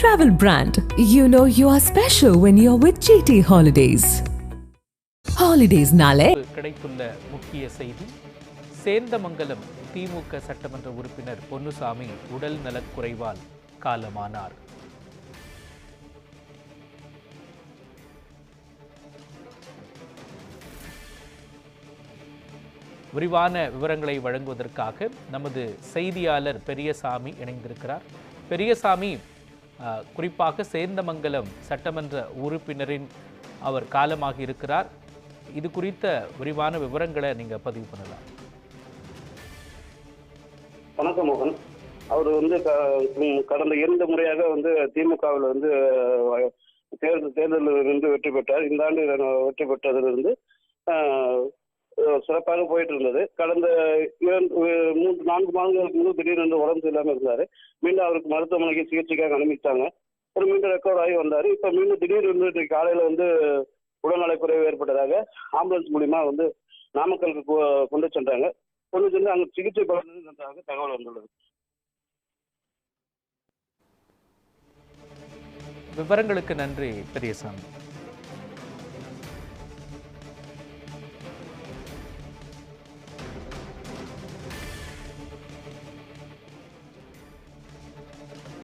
Travel brand. You know you are special when you're with GT Holidays. Holidays நாளே கிடைத்துள்ள முக்கிய செய்தி சேந்தமங்கலம் திமுக சட்டமன்ற உறுப்பினர் பொன்னுசாமி உடல் நலக்குறைவால் காலமானார் விரிவான விவரங்களை வழங்குவதற்காக நமது செய்தியாளர் பெரியசாமி இணைந்திருக்கிறார் பெரியசாமி குறிப்பாக சேர்ந்தமங்கலம் சட்டமன்ற உறுப்பினரின் அவர் காலமாகி இருக்கிறார். இது குறித்த விரிவான விவரங்களை நீங்க பதிவு பண்ணலாம். வணக்கம் மோகன். அவர் வந்து க- கடந்த இரண்டு முறையாக வந்து திமுகவில் வந்து தேர்தல் தேர்தலில் இருந்து வெற்றி பெற்றார். இந்த ஆண்டு வெற்றி பெற்றதிலிருந்து சிறப்பாக போயிட்டு இருந்தது. கடந்த மூன்று நான்கு மாதங்களுக்கு முன்பு திடீரென்று உடம்பு சரியில்லாமல் இருந்தார். மீண்டும் அவருக்கு மருத்துவமனைக்கு சிகிச்சைக்காக அனுப்பிச்சாங்க அப்புறம் மீண்டும் ரெக்கவர் ஆகி வந்தார். இப்போ மீண்டும் திடீரென்று இன்றைக்கு காலையில் வந்து உடல்நலை குறைவு ஏற்பட்டதாக ஆம்புலன்ஸ் மூலியமா வந்து நாமக்கலுக்கு கொ- கொண்டு சென்றாங்க. கொண்டு சென்று அங்கு சிகிச்சை பலனதாக தகவல் வந்துள்ளது. விவரங்களுக்கு நன்றி பெரியசாமி.